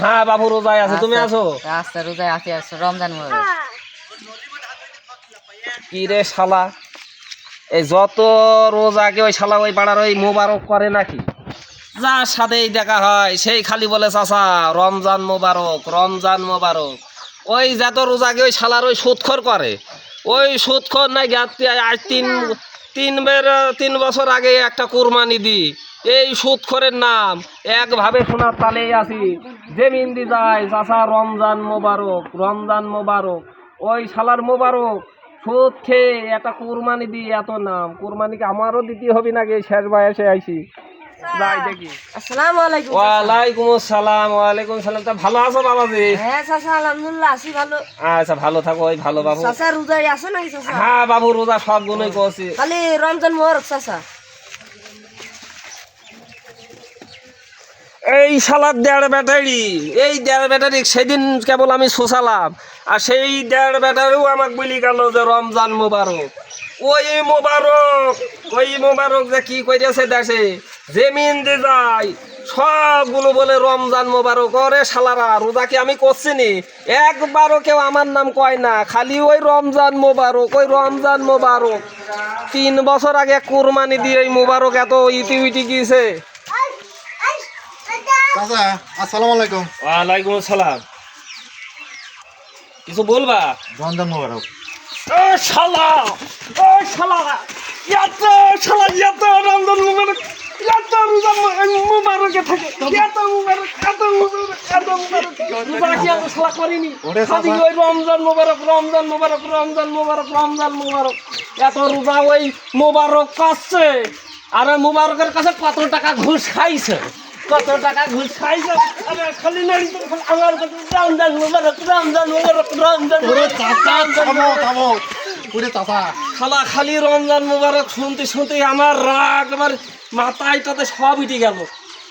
হ্যাঁ বাবু রোজায় আছে তুমি আছো? আচ্ছা রোজায় আছি আছি রমজান কি রে শালা? এই যত রোজাকে ওই শালা ওই পাড়ার ওই মোবারক করে নাকি? যার সাথেই দেখা হয়, সেই খালি বলে, চাচা, রমজান মোবারক রমজান মোবারক। ওই যত রোজাকে ওই শালার ওই সুৎখর করে। ওই সুৎখর জ্ঞাতি আজ তিন তিন বের, তিন বছর আগে একটা কুরবানি দি এই সুৎখরের নাম একভাবে শোনার তালেই আছি জেমিন দি যায়, চাচা, রমজান মোবারক রমজান মোবারক। ওই শালার মোবারক সুদ খেয়ে একটা কুরবানি দি এত নাম। কুরবানিকে আমারও দিতে হবে নাকি শেষ বয়সে আইছি। যাই দেখি। আসসালামু আলাইকুম ওয়ালাইকুম আসসালাম ওয়ালাইকুম সালাম তা ভালো আছো বাবাজি? হ্যাঁ চাচা আলহামদুলিল্লাহ আছি ভালো। আচ্ছা ভালো থাকো ওই ভালো বাবু। চাচা রোজায় আছে নাকি চাচা? হ্যাঁ বাবু রোজা সব গুলোই করছি। খালি রমজান মোবারক চাচা। এই শালার দেড় ব্যাটারি এই দেড় ব্যাটারি সেদিন কেবল আমি শোষালাম। আর সেই দেড় ব্যাটারিও আমাকে বলি গেল যে রমজান মোবারক। ওই মোবারক ওই মোবারক যে কি করেছে দেশে? জেমিন যে যায় সবগুলো বলে রমজান মোবারক। ওরে শালারা রোজা কি আমি করছি নি? একবারও কেউ আমার নাম কয় না খালি ওই রমজান মোবারক ওই রমজান মোবারক। তিন বছর আগে কুরবানি দিয়ে এই মোবারক এত ইতি উইটি গিয়েছে। আসসালামু আলাইকুম। ওয়ালাইকুম আসসালাম। কিছু বলবা? রমজান মোবারক। ও শালা ও শালা এত শালা এত রমজান মুবারক এত রমজান মুবারকে থাকে? এত মুবারক এত মুবারক এত মুবারক রোজা কি এত শালা করিনি খালি ওই রমজান মুবারক রমজান মুবারক রমজান মুবারক রমজান মুবারক। এত রোজা ওই মুবারক করছে আর মুবারকের কাছে কত টাকা ঘুষ খাইছে? কত টাকা ঘুষ খাইছে? আরে খালি আমার কাছে রমজান মুবারক রমজান মুবারক রমজান ওরে মুবারক, চাচা রমজান থামো মুবারক। থামো। ওরে চাচা। খালা খালি রমজান মুবারক শুনতে শুনতে আমার রাগ আমার মাথায় তাতে সব উঠে গেল।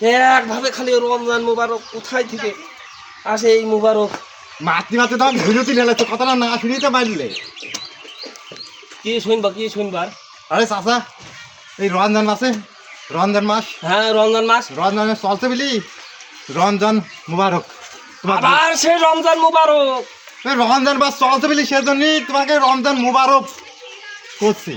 একভাবে খালি রমজান মুবারক কোথায় থেকে আসে এই মুবারক? মাতৃ মাতৃ দাম ভিডিওতে লেলাচ্ছে কথাটা না শুনিতে পারলে। কি শুনবা কি শুনবার আরে চাচা এই রমজান মাসে রমজান মাস। হ্যাঁ রমজান মাস। রমজান মাস চলছে বলি রমজান মুবারক। আবার সেই রমজান মুবারক। এই রমজান মাস চলছে বলি সেজন্যই তোমাকে রমজান মুবারক করছি।